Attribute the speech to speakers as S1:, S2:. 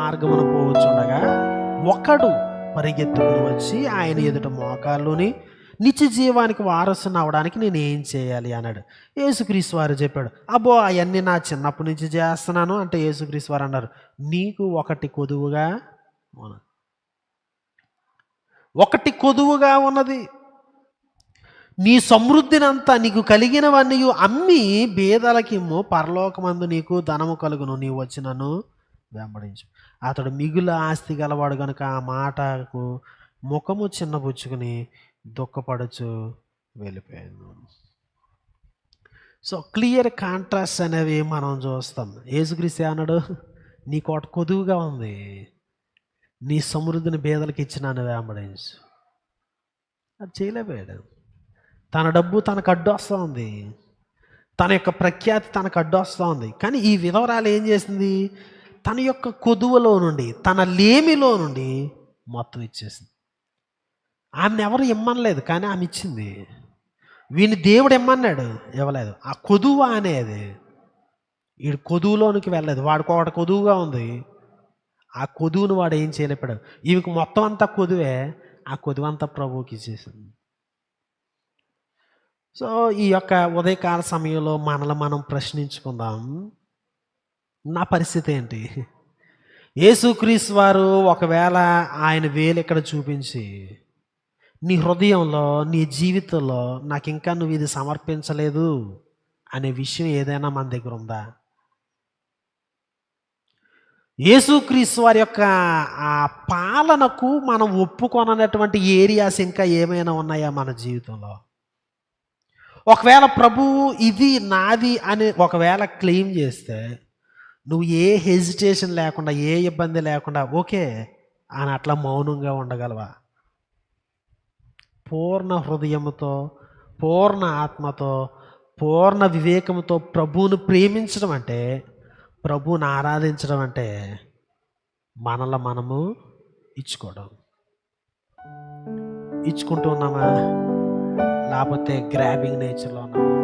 S1: మార్గమున పోవచ్చుండగా ఒకడు పరిగెత్తుకుని వచ్చి ఆయన ఎదుట మోకాల్లోని నిత్య జీవానికి వారసుని అవడానికి నేను ఏం చేయాలి? అన్నాడు. యేసుక్రీస్తు వారు చెప్పాడు అబ్బో అవన్నీ నా చిన్నప్పటి నుంచి చేస్తున్నాను అంటే యేసుక్రీస్తు వారు అన్నారు నీకు ఒకటి కొదువుగా ఒకటి కొదువుగా ఉన్నది. నీ సమృద్ధినంతా నీకు కలిగినవన్నీ అమ్మి బేదలకిమ్ము పరలోకమందు నీకు ధనము కలుగును నీవు వచ్చినను. వెంబడించు. అతడు మిగుల ఆస్తి గలవాడు గనుక ఆ మాటకు ముఖము చిన్నపుచ్చుకుని దుఃఖపడుచు వెళ్ళిపోయాను సో క్లియర్ కాంట్రాస్ట్ అనేవి మనం చూస్తాం. ఏసుక్రీస్తు అన్నాడు నీ కోట కొదువుగా ఉంది. నీ సమృద్ధిని బేదలకు ఇచ్చినాను వెంబడించు. అది చేయలేకపోయాడు. తన డబ్బు తనకు అడ్డు వస్తూ ఉంది. తన యొక్క ప్రఖ్యాతి తనకు అడ్డు వస్తూ ఉంది. కానీ ఈ విధవరాలు ఏం చేసింది? తన యొక్క కొదువలో నుండి తన లేమిలో నుండి మొత్తం ఇచ్చేసింది. ఆమెను ఎవరు ఇమ్మనలేదు కానీ ఆమె ఇచ్చింది. వీని దేవుడు ఇమ్మన్నాడు ఇవ్వలేదు. ఆ కొదువ అనేది వీడు కొదువులోనికి వెళ్ళలేదు. వాడికి ఒకటి కొదువుగా ఉంది. ఆ కొదువును వాడు ఏం చేయలేపాడు ఈమెకు మొత్తం అంతా కొదువే ఆ కొదువు అంతా ప్రభువుకి ఇచ్చేసింది. సో ఈ యొక్క ఉదయకాల సమయంలో మనల్ని మనం ప్రశ్నించుకుందాం. నా పరిస్థితి ఏంటి? యేసుక్రీస్ వారు ఒకవేళ ఆయన వేలు ఇక్కడ చూపించి నీ హృదయంలో నీ జీవితంలో నాకు ఇంకా నువ్వు ఇది సమర్పించలేదు అనే విషయం ఏదైనా మన దగ్గర ఉందా? యేసుక్రీస్ వారి యొక్క ఆ పాలనకు మనం ఒప్పుకొననటువంటి ఏరియాస్ ఇంకా ఏమైనా ఉన్నాయా మన జీవితంలో? ఒకవేళ ప్రభువు ఇది నాది అని ఒకవేళ క్లెయిమ్ చేస్తే నువ్వు ఏ హెజిటేషన్ లేకుండా ఏ ఇబ్బంది లేకుండా ఓకే అని అట్లా మౌనంగా ఉండగలవా? పూర్ణ హృదయంతో పూర్ణ ఆత్మతో పూర్ణ వివేకంతో ప్రభువును ప్రేమించడం అంటే ప్రభువుని ఆరాధించడం అంటే మనల మనము ఇచ్చుకోవడం. ఇచ్చుకుంటూ ఉన్నామా? లేకపోతే గ్రాబింగ్ నేచర్లో ఉన్నామా?